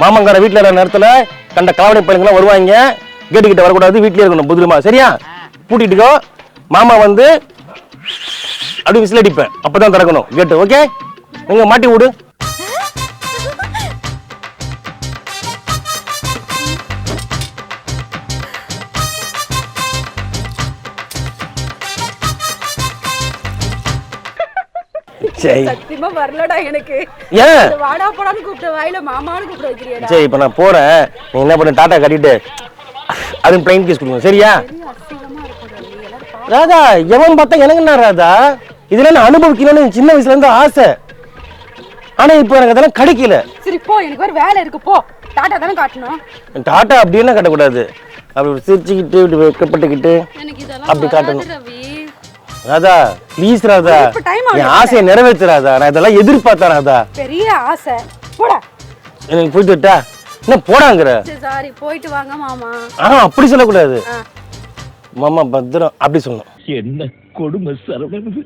மாமங்கார வீட்டில் இருக்கிற நேரத்தில் கண்ட காவடி பையனுங்களாம் வருவாங்க. கேட்டு கிட்ட வரக்கூடாது வீட்டிலே இருக்கணும் புதுமா சரியா? பூட்டிட்டுக்கோ மாமா வந்து அப்படி விசில் அடிப்பேன். அப்பதான் திறக்கணும். கேட்டு ஓகே நீங்கள் மாட்டி விடு. சத்தியமா வரலடா எனக்கு. ஏன்? இந்த வாடா போடான்னு கூப்பிட்ட வாயில மாமான்னு கூப்பிட வைக்கிறியடா. சரி இப்போ நான் போறேன். நீ என்ன பண்ணு டாட்டா கட்டிட்டு அதுவும் பிளைன் கேஸ் கொடுங்க சரியா? ராதா எவன் பார்த்தா எனக்கு என்ன ராதா? இதெல்லாம் நான் அனுபவிக்கணும்னு சின்ன வயசுல இருந்து ஆசை. ஆனா இப்போ எனக்கு அதெல்லாம் கிடைக்கல. சரி போ. எனக்கு ஒரு வேலை இருக்கு போ. டாட்டா தானே காட்டணும். டாட்டா அப்படின்னு கட்டக்கூடாது? அப்படி சிரிச்சுக்கிட்டு இப்படி வெக்கப்பட்டுக்கிட்டு அப்படி காட்டணும். ராதா ப்ளீஸ் ராதா. என். ஆசையை நிறைவேற்று ராதா நான் இதெல்லாம் எதிர்பார்த்தேன் ராதா? பெரிய ஆசை. போடா. எனக்கு போயிட்டு விட்டா என்ன போடாங்கிற? சரி போயிட்டு வாங்க மாமா. ஆ அப்படி சொல்லக்கூடாது. மாமா பத்திரம். அப்படி சொல்லணும். என்ன கொடுமை சரவணன்?